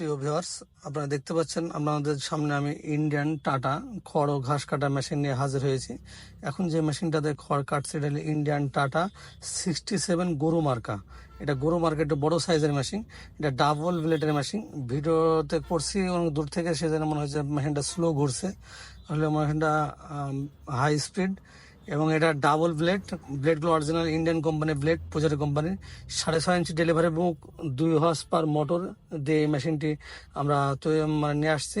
প্রিয় ভিউয়ার্স, আপনারা দেখতে পাচ্ছেন আপনাদের সামনে আমি ইন্ডিয়ান টাটা খড় ও ঘাস কাটা মেশিন নিয়ে হাজির হয়েছি। এখন যে মেশিনটাতে খড় কাটছে, এটা হলো ইন্ডিয়ান টাটা সিক্সটি সেভেন গরু মার্কা। এটা গরু মার্কেটে বড়ো সাইজের মেশিন এটা ডাবল ব্লেডের মেশিন ভিডিওতে করছি এবং দূর থেকে সেজন্য মনে হচ্ছে মেশিনটা স্লো ঘুরছে। আসলে মেশিনটা হাই স্পিড এবং এটা ডাবল ব্লেড ব্লেডগুলো অরিজিনাল ইন্ডিয়ান কোম্পানির ব্লেড পূজারি কোম্পানির সাড়ে ছয় ইঞ্চি ডেলিভারি বুক দুই হর্স পার মোটর দিয়ে এই মেশিনটি আমরা মানে নিয়ে আসছি।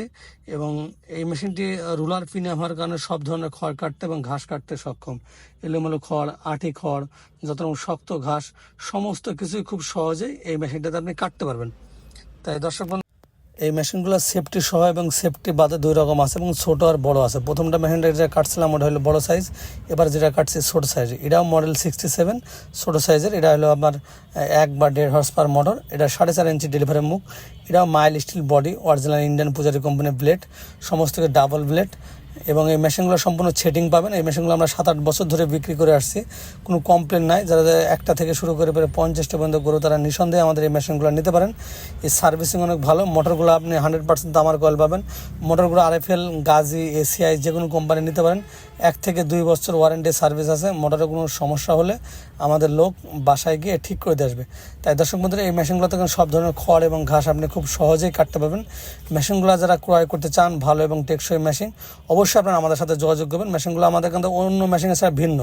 এবং এই মেশিনটি রুলার পিনে হওয়ার কারণে সব ধরনের খড় কাটতে এবং ঘাস কাটতে সক্ষম। এলোমেলো খড়, আটি খড়, যত শক্ত ঘাস, সমস্ত কিছুই খুব সহজেই এই মেশিনটাতে আপনি কাটতে পারবেন। তাই দর্শক এই মেশিনগুলো সেফটি সহ এবং সেফটি বাদে দুই রকম আছে এবং ছোটো আর বড় আছে। প্রথমটা মেশিনটা যেটা কাটছিলাম ওটা হলো বড় সাইজ এবার যেটা কাটছি ছোট সাইজ এটাও মডেল সিক্সটি সেভেন ছোটো সাইজের এটা হলো আমার এক বা দেড় হর্স পার মোটর এটা সাড়ে চার ইঞ্চি ডেলিভারি মুখ। এটাও mild steel body original Indian Pujari কোম্পানির ব্লেড সমস্ত ডাবল ব্লেড এবং এই মেশিনগুলো সম্পূর্ণ ছেটিং পাবেন। এই মেশিনগুলো আমরা সাত আট বছর ধরে বিক্রি করে আসছি। কোনো কমপ্লেন নাই। যারা একটা থেকে শুরু করে পরে পঞ্চাশটা পর্যন্ত গরু তারা নিঃসন্দেহে আমাদের এই মেশিনগুলো নিতে পারেন। এই সার্ভিসিং অনেক ভালো। মোটরগুলো আপনি হান্ড্রেড পার্সেন্ট দামার কয়েল পাবেন। মোটরগুলো আর আরএফএল, গাজি, এসিআই যে কোনো কোম্পানি নিতে পারেন। এক থেকে দুই বছর ওয়ারেন্টি সার্ভিস আছে। মোটরের কোনো সমস্যা হলে আমাদের লোক বাসায় গিয়ে ঠিক করে দিয়ে আসবে। তাই দর্শক বন্ধুরা, এই মেশিনগুলোতে কিন্তু সব ধরনের খড় এবং ঘাস আপনি খুব সহজেই কাটতে পারবেন। মেশিনগুলো যারা ক্রয় করতে চান, ভালো এবং টেকসই মেশিন অবশ্যই আপনারা আমাদের সাথে যোগাযোগ করবেন। মেশিনগুলো আমাদের কিন্তু অন্য মেশিনের সাথে ভিন্ন।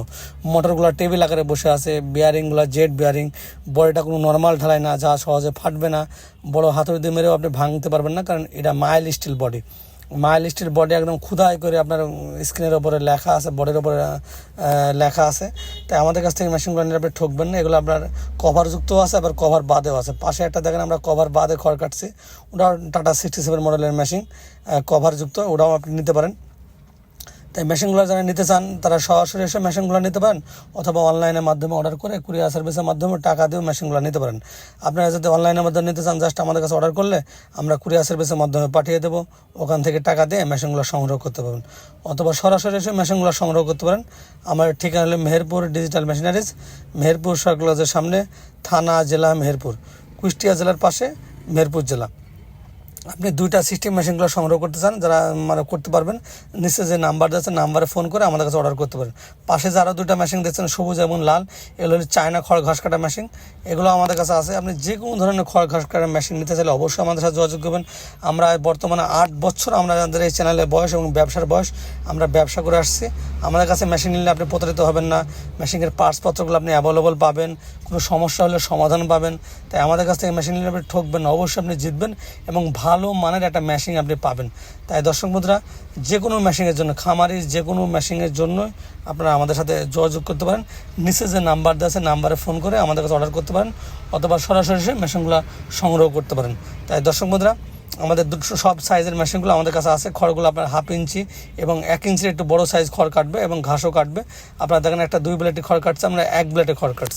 মোটরগুলো টেবিল আকারে বসে আছে বিয়ারিংগুলো জেট বিয়ারিং বডিটা কোনো নর্মাল ঢালাই না, যা সহজে ফাটবে না। বড় হাতুড়ি দিয়ে মেরেও আপনি ভাঙতে পারবেন না, কারণ এটা mild steel body mild steel body একদম ক্ষুদাই করে আপনার স্ক্রিনের ওপরে লেখা আছে বডির ওপরে লেখা আছে। তাই আমাদের কাছ থেকে মেশিনগুলো নিয়ে আপনি ঠকবেন না, এগুলো আপনার কভারযুক্ত আছে, আবার কভার বাদেও আছে। পাশে একটা দেখেন আমরা কভার বাদে খড় কাটছি। ওটাও টাটা সিক্সটি সেভেন মডেলের মেশিন কভারযুক্ত ওটাও আপনি নিতে পারেন। তাই মেশিনগুলো যারা নিতে চান, তারা সরাসরি এসে মেশিনগুলো নিতে পারেন অথবা অনলাইনের মাধ্যমে অর্ডার করে কুরিয়ার সার্ভিসের মাধ্যমে টাকা দিয়েও মেশিনগুলো নিতে পারেন। আপনারা যদি অনলাইনের মাধ্যমে নিতে চান জাস্ট আমাদের কাছে অর্ডার করলে আমরা কুরিয়ার সার্ভিসের মাধ্যমে পাঠিয়ে দেবো। ওখান থেকে টাকা দিয়ে মেশিনগুলো সংগ্রহ করতে পারবেন। অথবা সরাসরি এসে মেশিনগুলো সংগ্রহ করতে পারেন। আমার ঠিকানা হলো মেহেরপুর ডিজিটাল মেশিনারিজ মেহেরপুর সার্কুলাজের সামনে, থানা, জেলা, মেহেরপুর, কুষ্টিয়া জেলার পাশে মেহেরপুর জেলা। আপনি দুইটা সিস্টেম মেশিনগুলো সংগ্রহ করতে চান, যারা মানে করতে পারবেন, নিচে যে নাম্বার যাচ্ছে নাম্বারে ফোন করে আমাদের কাছে অর্ডার করতে পারেন। পাশে যে আরও দুইটা মেশিন দেখছেন, সবুজ এবং লাল, এগুলো হচ্ছে চায়না খড় ঘাস কাটা মেশিন এগুলো আমাদের কাছে আছে। আপনি যে কোনো ধরনের খড় ঘাস কাটা মেশিন নিতে চাইলে অবশ্যই আমাদের সাথে যোগাযোগ করবেন। আমরা বর্তমানে আট বছর আমরা আমাদের এই চ্যানেলের বয়স এবং ব্যবসার বয়স, আমরা ব্যবসা করে আসছি। আমাদের কাছে মেশিন নিলে আপনি প্রতারিত হবেন না। মেশিনের পার্টসপত্রগুলো আপনি অ্যাভেলেবল পাবেন। কোনো সমস্যা হলে সমাধান পাবেন। তাই আমাদের কাছ থেকে মেশিন নিলে আপনি ঠকবেন না। অবশ্যই আপনি জিতবেন এবং ভালো মানের একটা মেশিন আপনি পাবেন। তাই দর্শক মুদ্রা যে কোনো মেশিনের জন্য খামারি যে কোনো মেশিনের জন্য আপনারা আমাদের সাথে যোগাযোগ করতে পারেন। নিচে যে নাম্বার দেওয়া আছে নাম্বারে ফোন করে আমাদের কাছে অর্ডার করতে পারেন অথবা সরাসরি এসে মেশিনগুলো সংগ্রহ করতে পারেন। তাই দর্শক মুদ্রা আমাদের দুটো সব সাইজের মেশিনগুলো আমাদের কাছে আছে। খড়গুলো আপনার হাফ ইঞ্চি এবং এক ইঞ্চির একটু বড় সাইজ খড় কাটবে এবং ঘাসও কাটবে। আপনারা দেখেন একটা দুই ব্লেটে খড় কাটছে, আমরা এক ব্লেটে খড় কাটছি।